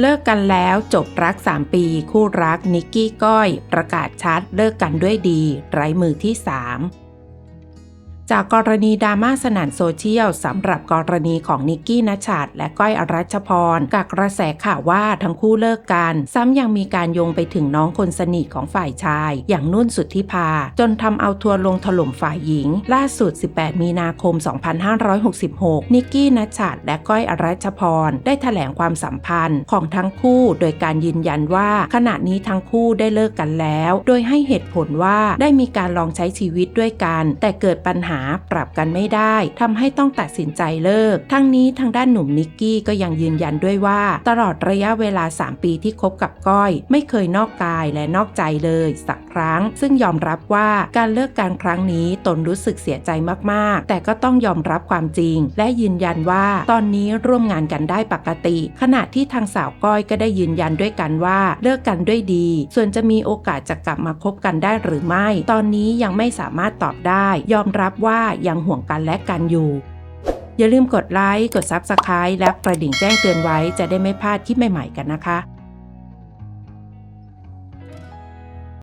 เลิกกันแล้วจบรัก 3 ปี คู่รักนิกกี้ก้อย ประกาศชัดเลิกกันด้วยดี ไร้มือที่ 3 จากกรณีดราม่าสนั่นโซเชียลสำหรับกรณีของนิกกี้นัชชัดและก้อยอรัชพรกับกระแสข่าวว่าทั้งคู่เลิกกัน ซ้ำยังมีการโยงไปถึงน้องคนสนิทของฝ่ายชาย อย่างนุ่นสุทธิพา จนทำเอาทัวร์ลงถล่มฝ่ายหญิง ล่าสุด 18 มีนาคม 2566 นิกกี้นัชชัดและก้อยอรัชพรได้แถลงความสัมพันธ์ของทั้งคู่ โดยการยืนยันว่าขณะนี้ทั้งคู่ได้เลิกกันแล้ว โดยให้เหตุผลว่าได้มีการลองใช้ชีวิตด้วยกัน แต่เกิดปัญหาปรับกันไม่ได้ทำให้ต้องตัดสินใจเลิก ทั้งนี้ทางด้านหนุ่มนิกกี้ก็ยังยืนยันด้วยว่า ตลอดระยะเวลา 3 ปีที่คบกับก้อย ไม่เคยนอกกายและนอกใจเลยสักครั้ง ซึ่งยอมรับว่าการเลิกการครั้งนี้ตนรู้สึกเสียใจมากๆ แต่ก็ต้องยอมรับความจริง และยืนยันว่าตอนนี้ร่วมงานกันได้ปกติ ขณะที่ทางสาวก้อยก็ได้ยืนยันด้วยกันว่าเลิกกันด้วยดี ส่วนจะมีโอกาสจะกลับมาคบกันได้หรือไม่ ตอนนี้ยังไม่สามารถตอบได้ ยอมรับว่ายังห่วงกันและกันอยู่ อย่าลืมกดไลค์ กด Subscribe และกระดิ่งแจ้งเตือนไว้จะได้ไม่พลาดคลิปใหม่ๆกันนะคะ